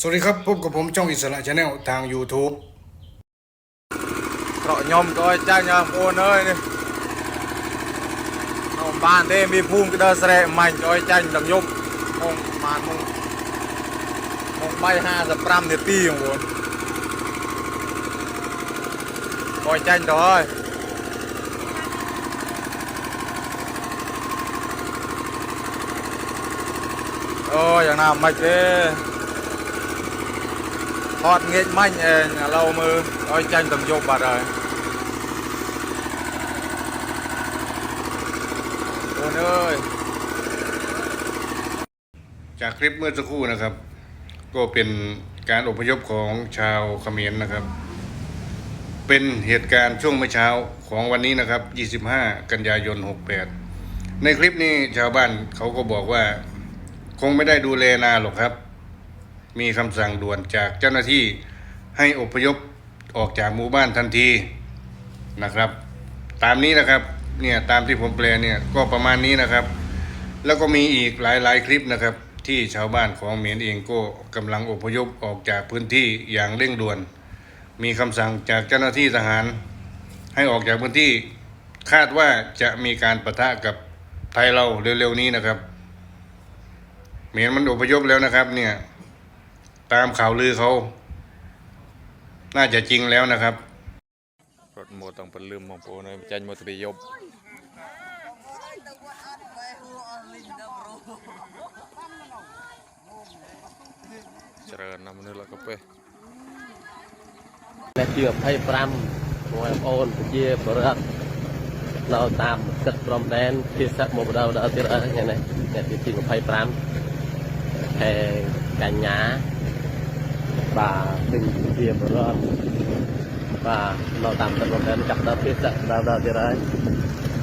สวัสดีครับพบกับผมช่องอิสระชาแนลทาง YouTube เกาะยอมก็จ้าญาโอนเอ้ยนี่องบ้านเด้มีภูมิก็เดินเสร็จมันก็จ้าดำยมองมานมงมงใบห้าสิบปรามเนตีของผมก็จ้าดอยโอ้ยอย่างน่าไม่เจ้ อดเงี้ยมันเองเรามือเอาจังตำยกบาดเลยโอ้ยจากคลิปเมื่อสักครู่นะครับ ก็เป็นการอพยพของชาวเขมรนะครับ เป็นเหตุการณ์ช่วงเมื่อเช้าของวันนี้นะครับ 25 กันยายน 68 ในคลิปนี้ชาวบ้านเขาก็บอกว่า คงไม่ได้ดูแลนาหรอกครับ มีคำสั่งด่วนจากเจ้าหน้าที่ให้อพยพออกจากหมู่บ้านทันทีนะครับ ตามนี้นะครับเนี่ยตามที่ผมแปลเนี่ยก็ประมาณนี้นะครับ แล้วก็มีอีกหลายๆคลิปนะครับ ที่ชาวบ้านของเมียนเองก็กำลังอพยพออกจากพื้นที่อย่างเร่งด่วน มีคำสั่งจากเจ้าหน้าที่ทหาร ให้ออกจากพื้นที่คาดว่าจะมีการประทะกับไทยเราเร็วๆนี้นะครับ เมียนมันอพยพแล้วนะครับเนี่ย ตามข่าวลือเขา น่าจะจริงแล้วนะครับรถโมต้องเป็นลืมของผมเลยจันโมตรียบเจริญนะมนุษย์ละก็เป้และเกือบให้ปรำมวยโอนเยียบรักเราตามกัดพรอมแดนที่สักโมบเราเราเจริญไงนะเนี่ยที่จริงไพ่พรำแห่กันหยา បាទពេញជាបរិបទបាទនៅតាមទឹកព្រំដែនចាប់ដល់ភាសាដល់ដល់ទៀតហើយ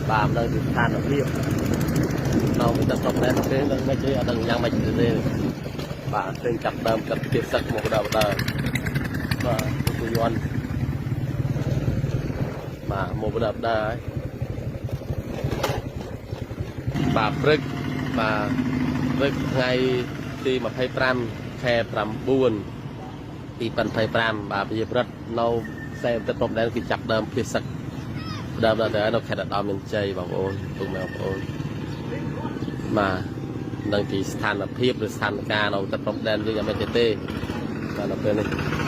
បាទនៅទីស្ថានភាពនៅទឹកព្រំដែនទៅនឹងមិនទេអត់ដឹងយ៉ាងម៉េចទេបាទពេញចាប់ដើមទឹកភាសាមកបដៅដល់បាទពុយន់បាទមកប្រដាប់ដែរបាទព្រឹកបាទព្រឹកថ្ងៃទី25ខែ9 ទី25បាទប្រជាប្រដ្ឋនៅខ្សែទឹកព្រំដែនគឺចាប់ដើមភៀសឹកដើមដល់ទៅនៅខេត្តឧត្តរមានជ័យបងប្អូនទុកបងប្អូនបាទនឹងទីស្ថានភាពឬស្ថានភាពនៅទឹកព្រំដែនយើងអត់មានទេទេបាទនៅពេលនេះ